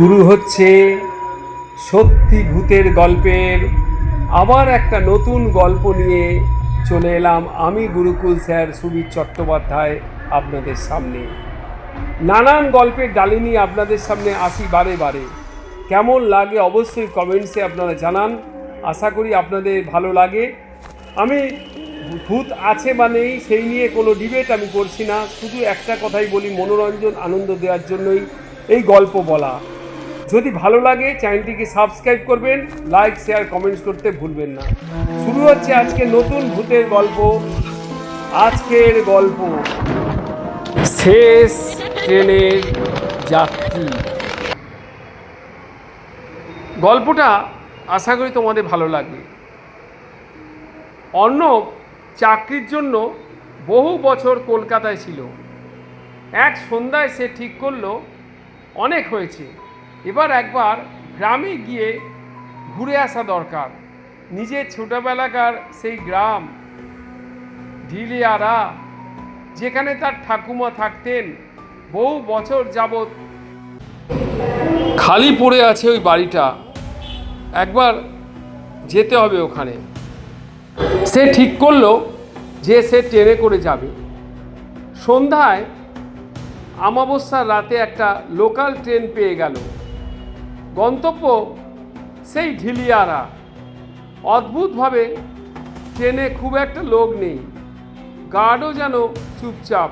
শুরু হচ্ছে সত্যি ভূতের গল্পের আবার একটা নতুন গল্প নিয়ে চলে এলাম আমি গুরুকুল স্যার সুবীর চট্টোপাধ্যায় আপনাদের সামনে। নানান গল্পের ডালি নিয়ে আপনাদের সামনে আসি বারে বারে। কেমন লাগে অবশ্যই কমেন্টসে আপনারা জানান। আশা করি আপনাদের ভালো লাগে। আমি ভূত আছে বা নেই সেই নিয়ে কোনো ডিবেট আমি করছি না। শুধু একটা কথাই বলি, মনোরঞ্জন, আনন্দ দেওয়ার জন্যই এই গল্প বলা। যদি ভালো লাগে, চ্যানেলটিকে সাবস্ক্রাইব করবেন লাইক শেয়ার কমেন্টস করতে ভুলবেন না। শুরু হচ্ছে আজকে নতুন ভূতের গল্প। আজকের গল্প। শেষ ট্রেনের যাত্রী। গল্পটা আশা করি তোমাদের ভালো লাগবে। অর্ণব চাকরির জন্য বহু বছর কলকাতায় ছিল। এক সন্ধ্যায় সে ঠিক করল, অনেক হয়েছে। এবার একবার গ্রামে গিয়ে ঘুরে আসা দরকার। নিজের ছোটোবেলাকার সেই গ্রাম ঢিলিয়ারা যেখানে তার ঠাকুমা থাকতেন বহু বছর যাবৎ। খালি পড়ে আছে ওই বাড়িটা। একবার যেতে হবে ওখানে। সে ঠিক করল যে সে ট্রেনে করে যাবে। সন্ধ্যায় আমাবস্যার রাতে একটা লোকাল ট্রেন পেয়ে গেল। গন্তব্য সেই ঢিলিয়ারা। অদ্ভুতভাবে ট্রেনে খুব একটা লোক নেই। গার্ডও যেন চুপচাপ।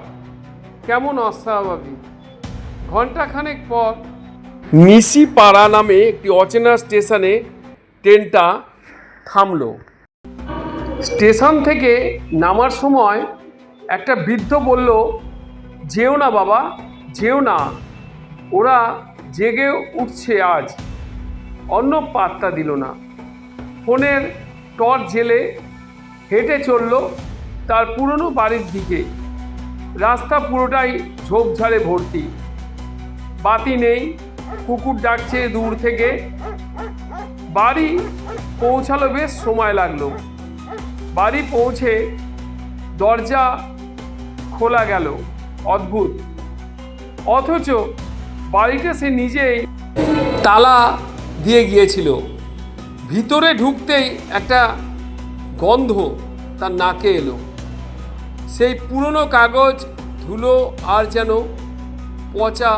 কেমন অস্বাভাবিক। ঘন্টাখানেক পর মিসিপাড়া নামে একটি অচেনা স্টেশনে ট্রেনটা থামল। স্টেশন থেকে নামার সময় একটা বৃদ্ধ বলল, যেও না বাবা, যেও না। ওরা জেগে উঠছে আজ। অন্য পাত্তা দিল না। ফোনের টর্চ জেলে হেঁটে চলল তার পুরনো বাড়ির দিকে। রাস্তা পুরোটাই ঝোপঝাড়ে ভর্তি। বাতি নেই, কুকুর ডাকছে দূর থেকে। বাড়ি পৌঁছালো বেশ সময় লাগল। বাড়ি পৌঁছে দরজা খোলা গেল। অদ্ভুত। অথচ বাড়িটা সে নিজেই তালা দিয়ে গিয়েছিল। ভিতরে ঢুকতেই একটা গন্ধ তার নাকে এলো। সেই পুরনো কাগজ, ধুলো আর যেন পচা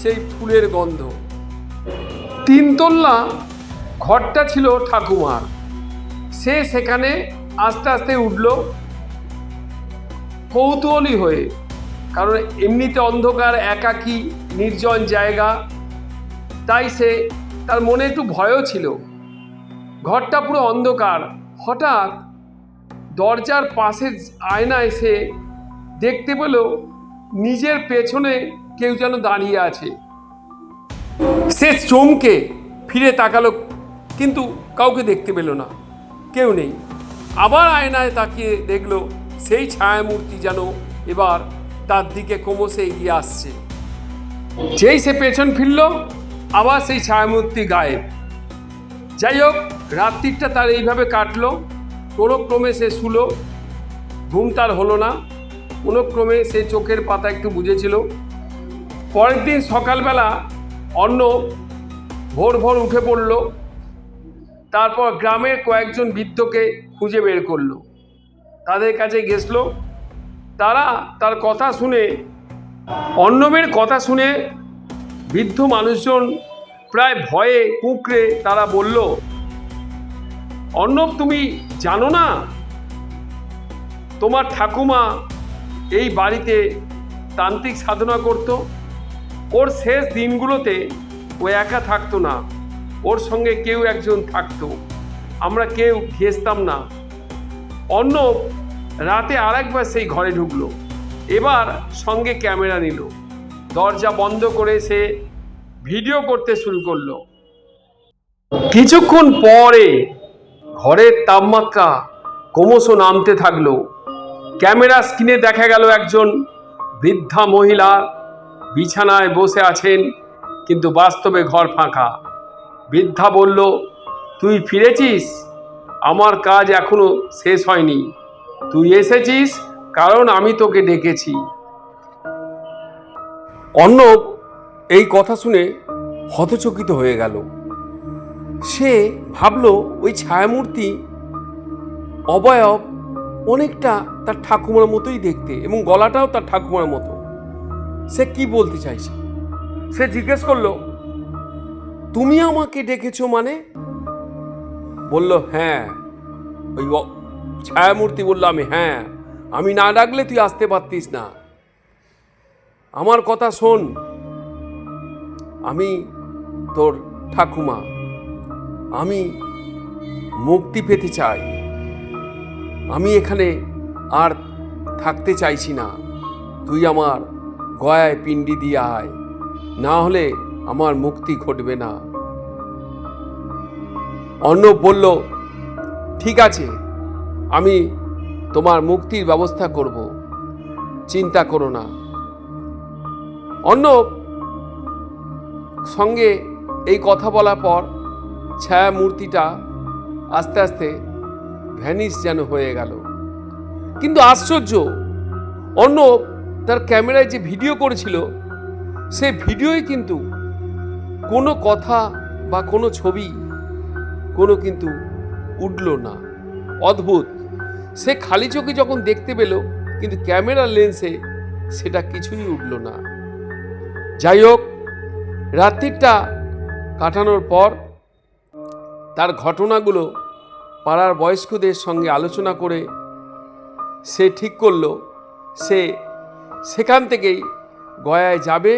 সেই ফুলের গন্ধ। তিনতলা ঘরটা ছিল ঠাকুমার। সে সেখানে আস্তে আস্তে উঠল, কৌতূহলী হয়ে। কারণ এমনিতে অন্ধকার, একাকী নির্জন জায়গা। তাই সে, তার মনে একটু ভয়ও ছিল। ঘরটা পুরো অন্ধকার। হঠাৎ দরজার পাশে আয়নায় সে দেখতে পেল, নিজের পেছনে কেউ যেন দাঁড়িয়ে আছে। সে চমকে ফিরে তাকালো, কিন্তু কাউকে দেখতে পেল না। কেউ নেই। আবার আয়নায় তাকিয়ে দেখল, সেই ছায়ামূর্তি যেন এবার তার দিকে ক্রমশে এগিয়ে আসছে। যেই সে পেছন ফিরল, আবার সেই ছায়ামূর্তি গায়েব। যাই হোক, রাত্রিটা তার এইভাবে কাটলো। কোনো ক্রমে সে শুলো। ঘুম তার হলো না। কোনো ক্রমে সে চোখের পাতা একটু বুঝেছিল পরের দিন সকালবেলা অন্য ভোর ভোর উঠে পড়ল। তারপর গ্রামের কয়েকজন বৃদ্ধকে খুঁজে বের করল। তাদের কাছে গেছলো। তারা তার কথা শুনে অন্নবের কথা শুনে বৃদ্ধ মানুষজন প্রায় ভয়ে কুঁকড়ে তারা বলল, অর্ণব, তুমি জানো না? তোমার ঠাকুমা এই বাড়িতে তান্ত্রিক সাধনা করত। ওর শেষ দিনগুলোতে ও একা থাকতো না। ওর সঙ্গে কেউ একজন থাকতো। আমরা কেউ ঘেসতাম না। অর্ণব রাতে আরেকবার সেই ঘরে ঢুকলো। এবার সঙ্গে ক্যামেরা নিল। দরজা বন্ধ করে সে ভিডিও করতে শুরু করল। কিছুক্ষণ পরে ঘরের তাপমাত্রা ক্রমশ নামতে থাকল। ক্যামেরা স্ক্রিনে দেখা গেল একজন বৃদ্ধা মহিলা বিছানায় বসে আছেন, কিন্তু বাস্তবে ঘর ফাঁকা। বৃদ্ধা বলল, তুই ফিরেছিস? আমার কাজ এখনও শেষ হয়নি। তুই এসেছিস কারণ আমি তোকে ডেকেছি। অর্ণব এই কথা শুনে হতচকিত হয়ে গেল। সে ভাবলো ওই ছায়ামূর্তি অবয়ব অনেকটা তার ঠাকুমার মতোই দেখতে এবং গলাটাও তার ঠাকুমার মতো। সে কি বলতে চাইছে? সে জিজ্ঞেস করল, তুমি আমাকে ডেকেছো মানে? বলল হ্যাঁ। ওই ছায়ামূর্তি বলল, আমি হ্যাঁ। আমি না ডাকলে তুই আসতে পারতিস না। আমার কথা শোন। আমি তোর ঠাকুমা। আমি মুক্তি পেতে চাই। আমি এখানে আর থাকতে চাইছি না। তুই আমার গয়ায় পিণ্ডি দিয়ে আয়। না হলে আমার মুক্তি ঘটবে না। অর্ণব বলল, ঠিক আছে। আমি তোমার মুক্তির ব্যবস্থা করব। চিন্তা করো না। অর্ণব সঙ্গে এই কথা বলার পর ছায়া মূর্তিটা আস্তে আস্তে ভ্যানিস যেন হয়ে গেল। কিন্তু আশ্চর্য অর্ণব তার ক্যামেরায় যে ভিডিও করেছিল, সে ভিডিওয় কিন্তু কোনো কথা বা কোনো ছবি কোনো কিন্তু উঠল না। অদ্ভুত। সে খালি চোখে যখন দেখতে পেল, কিন্তু ক্যামেরার লেন্সে সেটা কিছুই উঠল না। যাই হোক, রাত্রিটা কাটানোর পর তার ঘটনাগুলো পাড়ার বয়স্কদের সঙ্গে আলোচনা করে সে ঠিক করল, সে সেখান থেকেই গয়ায় যাবে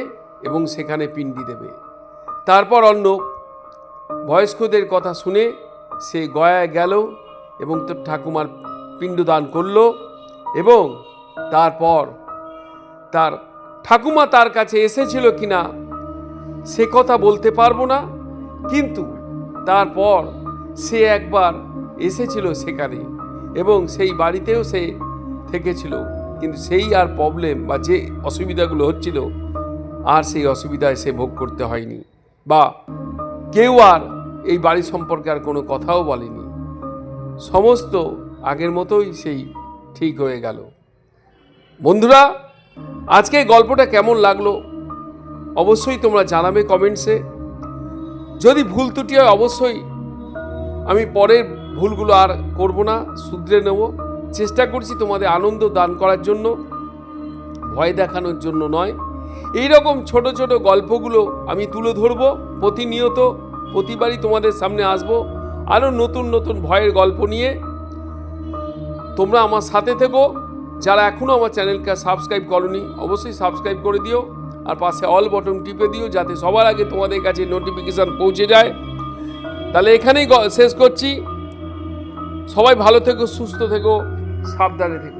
এবং সেখানে পিণ্ডি দেবে। তারপর অন্য বয়স্কদের কথা শুনে সে গয়ায় গেল এবং তোর ঠাকুমার পিণ্ডদান করল এবং তারপর তার ঠাকুমা তার কাছে এসেছিল কিনা সে কথা বলতে পারব না, কিন্তু তারপর সে একবার এসেছিল সেখানে এবং সেই বাড়িতেও সে থেকেছিল। কিন্তু সেই আর প্রবলেম বা যে অসুবিধাগুলো হচ্ছিল, আর সেই অসুবিধায় সে ভোগ করতে হয়নি বা কেউ আর এই বাড়ি সম্পর্কে আর কোনো কথাও বলেনি। সমস্ত আগের মতোই সেই ঠিক হয়ে গেল। বন্ধুরা, আজকে গল্পটা কেমন লাগল? অবশ্যই তোমরা জানাবে কমেন্টসে। যদি ভুল ত্রুটি হয়, অবশ্যই আমি পরের ভুলগুলো আর করব না, শুধরে নেব। চেষ্টা করছি তোমাদের আনন্দ দান করার জন্য, ভয় দেখানোর জন্য নয়। এই রকম ছোট ছোট গল্পগুলো আমি তুলে ধরবো, প্রতিনিয়ত প্রতিবারই তোমাদের সামনে আসব, আরও নতুন নতুন ভয়ের গল্প নিয়ে। তোমরা আমার সাথে থেকো। যারা এখনও আমার চ্যানেলকে সাবস্ক্রাইব করনি, অবশ্যই সাবস্ক্রাইব করে দিও আর পাশে অল বটন টিপে দিও যাতে সবার আগে তোমাদের কাছে নোটিফিকেশান পৌঁছে যায়। তাহলে এখানেই শেষ করছি। সবাই ভালো থেকো, সুস্থ থেকো, সাবধানে থেকো।